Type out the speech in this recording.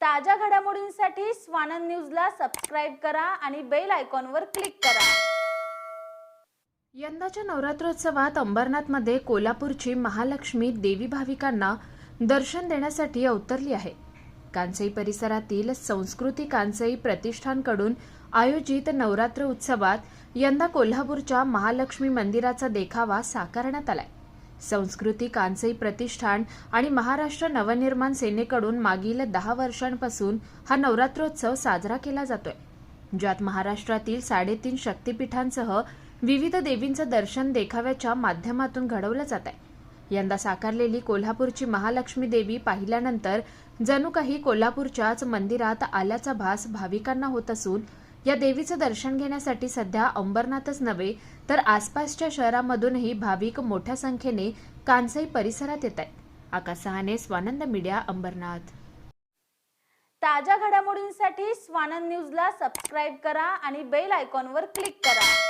ताज्या घडामोडींसाठी स्वानंद न्यूजला सबस्क्राईब करा आणि बेल आयकॉनवर क्लिक करा. यंदाच्या नवरात्रोत्सवात अंबरनाथमध्ये कोल्हापूरची महालक्ष्मी देवी भाविकांना दर्शन देण्यासाठी अवतरली आहे. कांसई परिसरातील संस्कृती कांसई प्रतिष्ठानकडून आयोजित नवरात्र उत्सवात यंदा कोल्हापूरच्या महालक्ष्मी मंदिराचा देखावा साकारण्यात आलाय. संस्कृती कांसई प्रतिष्ठान आणि महाराष्ट्र नवनिर्माण सेनेकडून मागील दहा वर्षांपासून हा नवरात्रोत्सव साजरा केला जातोय. ज्यात महाराष्ट्रातील साडेतीन शक्तिपीठांसह विविध देवींचं दर्शन देखाव्याच्या माध्यमातून घडवलं जात आहे यंदा साकारलेली कोल्हापूरची महालक्ष्मी देवी पाहिल्यानंतर जणू काही कोल्हापूरच्याच मंदिरात आल्याचा भास भाविकांना होत असून या देवीचं दर्शन घेण्यासाठी सध्या अंबरनाथच नव्हे तर आसपासच्या शहरांमधूनही भाविक मोठ्या संख्येने कांसई परिसरात येत आहेत. आकाश सहाने स्वानंद मीडिया अंबरनाथ. ताज्या घडामोडींसाठी स्वानंद न्यूजला सबस्क्राईब करा आणि बेल आयकॉनवर क्लिक करा.